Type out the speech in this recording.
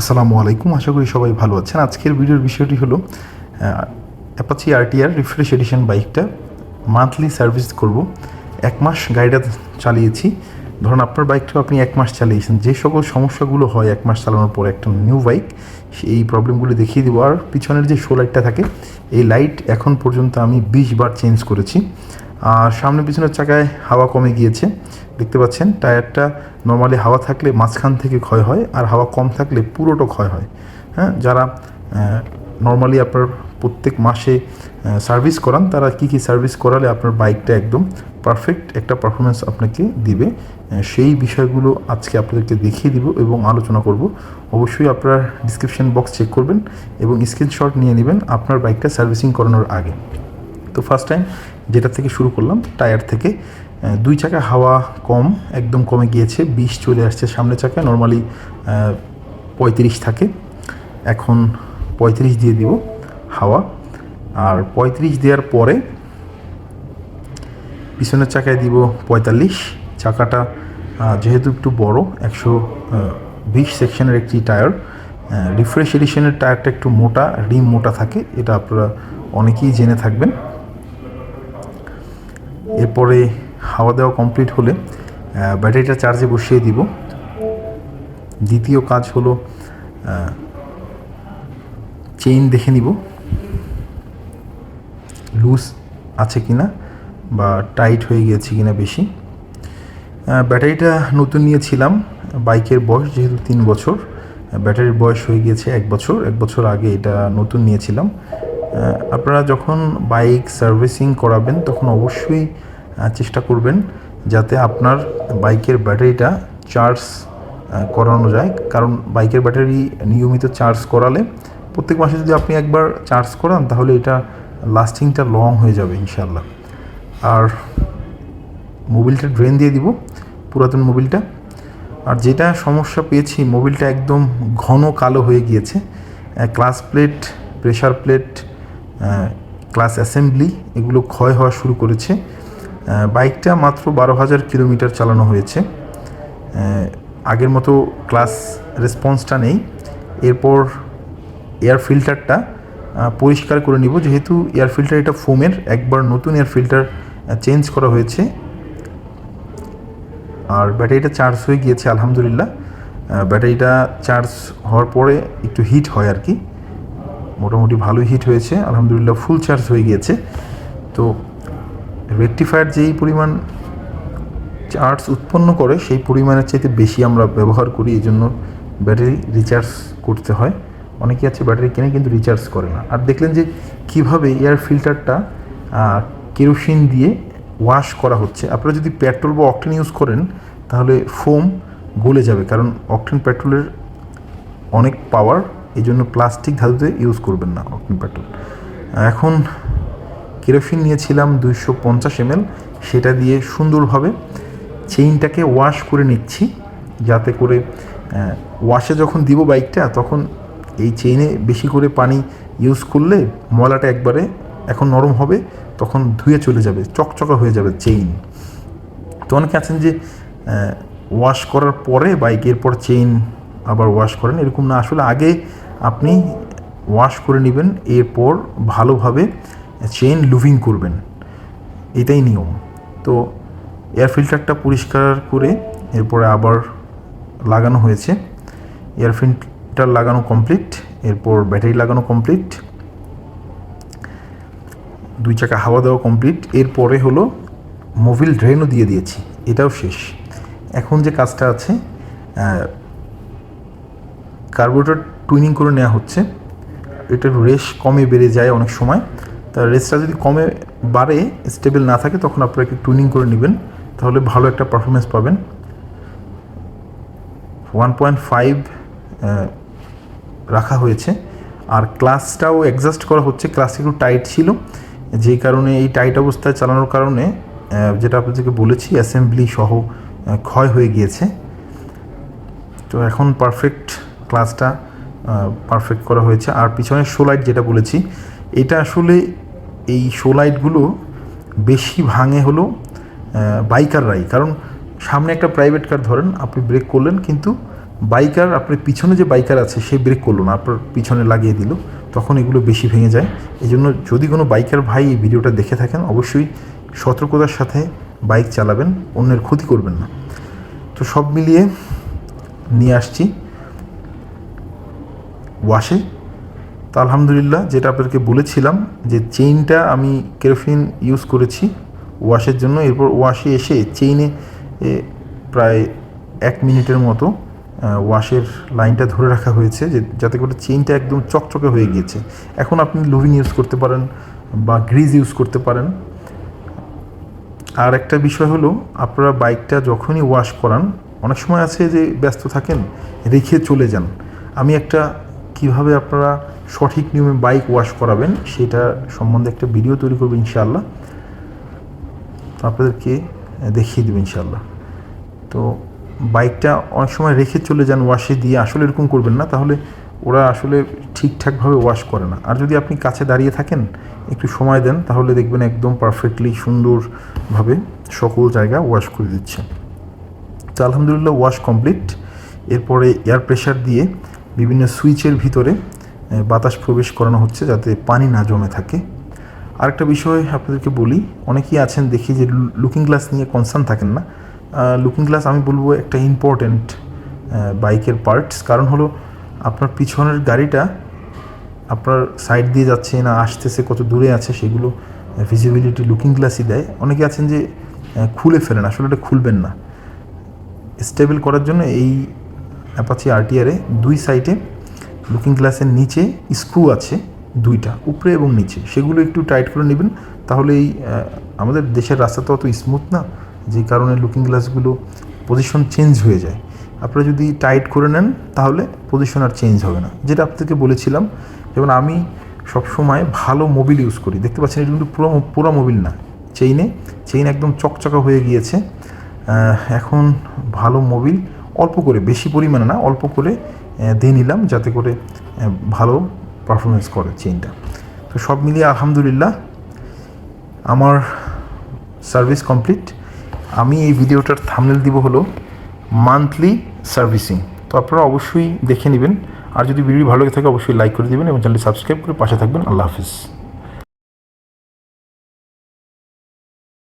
আসসালামু আলাইকুম, আশা করি সবাই ভালো আছেন। আজকের ভিডিওর বিষয়টি হলো অ্যাপাচি আরটিআর রিফ্রেশ এডিশন বাইকটা মান্থলি সার্ভিস করব। এক মাস গাড়িটা চালিয়েছি। ধরুন আপনার বাইকটাও আপনি এক মাস চালিয়েছেন। যে সকল সমস্যাগুলো হয় এক মাস চালানোর পর একটা নিউ বাইক এই প্রবলেমগুলো দেখিয়ে দেবো। আর পিছনের যে শো লাইটটা থাকে, এই লাইট এখন পর্যন্ত আমি বিশ বার চেঞ্জ করেছি। আর সামনে পিছনের চাকায় হাওয়া কমে গিয়েছে। দেখতে পাচ্ছেন, টায়ারটা নর্মালি হাওয়া থাকলে মাঝখান থেকে ক্ষয় হয় আর হাওয়া কম থাকলে পুরোটা ক্ষয় হয়। হ্যাঁ যারা নর্মালি আপনার প্রত্যেক মাসে সার্ভিস করান, তারা কি কি সার্ভিস করালে আপনার বাইকটা একদম পারফেক্ট একটা পারফরমেন্স আপনাকে দিবে। সেই বিষয়গুলো আজকে আপনাদেরকে দেখিয়ে দিব এবং আলোচনা করব। অবশ্যই আপনার ডিসক্রিপশন বক্স চেক করবেন এবং স্ক্রিনশট নিয়ে নেবেন আপনার বাইকটা সার্ভিসিং করানোর আগে। তো ফার্স্ট টাইম যেটা থেকে শুরু করলাম টায়ার থেকে দুই চাকা হাওয়া কম, একদম কমে গিয়েছে, বিশ চলে আসছে সামনের চাকায় নর্মালি পঁয়ত্রিশ থাকে। এখন পঁয়ত্রিশ দিয়ে দিব হাওয়া। আর পঁয়ত্রিশ দেওয়ার পরে পিছনের চাকায় দিব পঁয়তাল্লিশ। চাকাটা যেহেতু একটু বড়, একশো বিশ সেকশনের একটি টায়ার রিফ্রেশ এডিশনের টায়ারটা একটু মোটা, রিম মোটা থাকে, এটা আপনারা অনেকেই জেনে থাকবেন। এরপরে হাওয়া দেওয়া কমপ্লিট হলে ব্যাটারিটা চার্জে বসিয়ে দিব। দ্বিতীয় কাজ হলো চেইন দেখে নিব। লুজ আছে কিনা বা টাইট হয়ে গিয়েছে কিনা বেশি। ব্যাটারিটা নতুন নিয়েছিলাম, বাইকের বয়স যেহেতু তিন বছর ব্যাটারির বয়স হয়ে গিয়েছে এক বছর এক বছর আগে এটা নতুন নিয়েছিলাম। আপনারা যখন বাইক সার্ভিসিং করাবেন, তখন অবশ্যই চেষ্টা করবেন যাতে আপনার বাইকের ব্যাটারিটা চার্জ করানো যায়। কারণ বাইকের ব্যাটারি নিয়মিত চার্জ করালে প্রত্যেক মাসে যদি আপনি একবার চার্জ করান, তাহলে এটা লাস্টিংটা লং হয়ে যাবে ইনশাল্লাহ আর মোবিলটা ড্রেন দিয়ে দিব, পুরাতন মোবিলটা। আর যেটা সমস্যা পেয়েছি, মোবিলটা একদম ঘন কালো হয়ে গিয়েছে। Clutch plate pressure plate clutch assembly, এগুলো ক্ষয় হওয়া শুরু করেছে। বাইকটা মাত্র বারো হাজার কিলোমিটার চালানো হয়েছে। আগের মতো ক্লাস রেসপন্সটা নেই। এরপর এয়ার ফিল্টারটা পরিষ্কার করে নিব। যেহেতু এয়ার ফিল্টার এটা ফোমের একবার নতুন এয়ার ফিল্টার চেঞ্জ করা হয়েছে। আর ব্যাটারিটা চার্জ হয়ে গিয়েছে, আলহামদুলিল্লাহ। ব্যাটারিটা চার্জ হওয়ার পরে একটু হিট হয় আর কি। মোটামুটি ভালোই হিট হয়েছে। আলহামদুলিল্লাহ ফুল চার্জ হয়ে গিয়েছে। তো রেকটিফায়ার যেই পরিমাণ চার্জ উৎপন্ন করে, সেই পরিমাণের চাইতে বেশি আমরা ব্যবহার করি এই জন্য ব্যাটারি রিচার্জ করতে হয়। অনেকে আছে ব্যাটারি কিনে কিন্তু রিচার্জ করে না। আর দেখলেন যে কীভাবে এয়ার ফিল্টারটা কেরোসিন দিয়ে ওয়াশ করা হচ্ছে। আপনারা যদি পেট্রোল বা অকটেন ইউজ করেন, তাহলে ফোম গলে যাবে। কারণ অকটেন পেট্রোলের অনেক পাওয়ার এই জন্য প্লাস্টিক ধাতুতে ইউজ করবেন না অকটেন পেট্রোল এখন কেরোসিন নিয়েছিলাম দুইশো পঞ্চাশ এমএল। সেটা দিয়ে সুন্দরভাবে চেইনটাকে ওয়াশ করে নিচ্ছি, যাতে করে ওয়াশে যখন দিব বাইকটা, তখন এই চেইনে বেশি করে পানি ইউজ করলে ময়লাটা একবারে এখন নরম হবে, তখন ধুয়ে চলে যাবে, চকচকা হয়ে যাবে চেইন। তো অনেকে আছেন যে ওয়াশ করার পরে বাইকের পর চেইন আবার ওয়াশ করেন, এরকম না। আসলে আগে আপনি ওয়াশ করে নেবেন, এরপর ভালোভাবে চেইন লুভিং করবেন। এটাই নিয়ম। তো এয়ার ফিল্টারটা পরিষ্কার করে এরপরে আবার লাগানো হয়েছে। এয়ার ফিল্টার লাগানো কমপ্লিট এরপর ব্যাটারি লাগানো কমপ্লিট দুই চাকা হাওয়া দেওয়া কমপ্লিট এরপরে হলো মোবিল ড্রেনও দিয়ে দিয়েছি। এটাও শেষ। এখন যে কাজটা আছে কার্বোরেটর টুইনিং করে নেওয়া হচ্ছে। এটার রেশ কমে বেড়ে যায় অনেক সময়। তা রেসটা যদি কমে বাড়ে স্টেবল না থাকে, তখন আপনারা একটু টুইনিং করে নেবেন, তাহলে ভালো একটা পারফরমেন্স পাবেন। ওয়ান পয়েন্ট ফাইভ রাখা হয়েছে। আর ক্লাসটাও অ্যাডজাস্ট করা হচ্ছে ক্লাসটা একটু টাইট ছিল। যেই কারণে এই টাইট অবস্থায় চালানোর কারণে যেটা আপনাদেরকে বলেছি অ্যাসেম্বলি সহ ক্ষয় হয়ে গিয়েছে। তো এখন পারফেক্ট ক্লাসটা পারফেক্ট করা হয়েছে। আর পিছনের শো লাইট যেটা বলেছি, এটা আসলে এই শো লাইটগুলো বেশি ভাঙে হলো বাইকাররাই কারণ সামনে একটা প্রাইভেট কার ধরেন, আপনি ব্রেক করলেন, কিন্তু বাইকার আপনার পিছনে যে বাইকার আছে, সে ব্রেক করল না, আপনার পিছনে লাগিয়ে দিল, তখন এগুলো বেশি ভেঙে যায়। এই জন্য যদি কোনো বাইকার ভাই এই ভিডিওটা দেখে থাকেন, অবশ্যই সতর্কতার সাথে বাইক চালাবেন, অন্যের ক্ষতি করবেন না। তো সব মিলিয়ে নিয়ে আসছি। ওয়াশে তো আলহামদুলিল্লাহ যেটা আপনাদেরকে বলেছিলাম যে চেইনটা আমি কেরোফিন ইউজ করেছি ওয়াশের জন্য। এরপর ওয়াশে এসে চেইনে প্রায় এক মিনিটের মতো ওয়াশের লাইনটা ধরে রাখা হয়েছে যে যাতে করে চেইনটা একদম চকচকে হয়ে গিয়েছে। এখন আপনি লুভিং ইউজ করতে পারেন বা গ্রিজ ইউজ করতে পারেন। আর একটা বিষয় হলো আপনারা বাইকটা যখনই ওয়াশ করান অনেক সময় আছে যে ব্যস্ত থাকেন রেখে চলে যান। আমি একটা কীভাবে আপনারা সঠিক নিয়মে বাইক ওয়াশ করাবেন, সেটা সম্বন্ধে একটা ভিডিও তৈরি করব ইনশাআল্লাহ। আপনাদেরকে দেখিয়ে দেবো ইনশাআল্লাহ। তো বাইকটা অনেক সময় রেখে চলে যান ওয়াশে দিয়ে, আসলে এরকম করবেন না। তাহলে ওরা আসলে ঠিকঠাকভাবে ওয়াশ করে না। আর যদি আপনি কাছে দাঁড়িয়ে থাকেন, একটু সময় দেন, তাহলে দেখবেন একদম পারফেক্টলি সুন্দরভাবে সকল জায়গা ওয়াশ করে দিচ্ছে। তো আলহামদুলিল্লাহ ওয়াশ কমপ্লিট এরপরে এয়ার প্রেশার দিয়ে বিভিন্ন সুইচের ভিতরে বাতাস প্রবেশ করানো হচ্ছে যাতে পানি না জমে থাকে। আরেকটা বিষয় আপনাদেরকে বলি, অনেকেই আছেন দেখি যে লুকিং গ্লাস নিয়ে কনসার্ন থাকেন না। লুকিং গ্লাস আমি বলব একটা ইম্পর্ট্যান্ট বাইকের পার্টস কারণ হলো, আপনার পিছনের গাড়িটা আপনার সাইড দিয়ে যাচ্ছে না, আসতেছে, কত দূরে আছে সেগুলো ভিজিবিলিটি লুকিং গ্লাসই দেয়। অনেকে আছেন যে খুলে ফেলেন, আসলে এটা খুলবেন না। স্টেবল করার জন্য এই অ্যাপাচি আরটিআরে দুই সাইডে লুকিং গ্লাসের নিচে স্ক্রু আছে দুইটা, উপরে এবং নিচে। সেগুলো একটু টাইট করে নেবেন, তাহলে এই আমাদের দেশের রাস্তা তো অত স্মুথ না, যে কারণে লুকিং গ্লাসগুলো পজিশন চেঞ্জ হয়ে যায়। আপনারা যদি টাইট করে নেন, তাহলে পজিশন আর চেঞ্জ হবে না। যেটা আপনাদেরকে বলেছিলাম, যেমন আমি সবসময় ভালো মোবিল ইউজ করি। দেখতে পাচ্ছেন, এটা কিন্তু পুরো পুরো মোবিল না চেইনে চেইন একদম চকচকা হয়ে গিয়েছে। এখন ভালো মোবিল অল্প করে, বেশি পরিমাণে না, অল্প করে দিয়ে নিলাম যাতে করে ভালো পারফরমেন্স করে চেনটা তো সব মিলিয়ে আলহামদুলিল্লাহ আমার সার্ভিস কমপ্লিট আমি এই ভিডিওটার থামনেল দিব হলো মান্থলি সার্ভিসিং তো আপনারা অবশ্যই দেখে নেবেন। আর যদি ভিডিও ভালো লেগে থাকে, অবশ্যই লাইক করে দেবেন এবং চ্যানেলটি সাবস্ক্রাইব করে পাশে থাকবেন। আল্লাহ হাফিজ।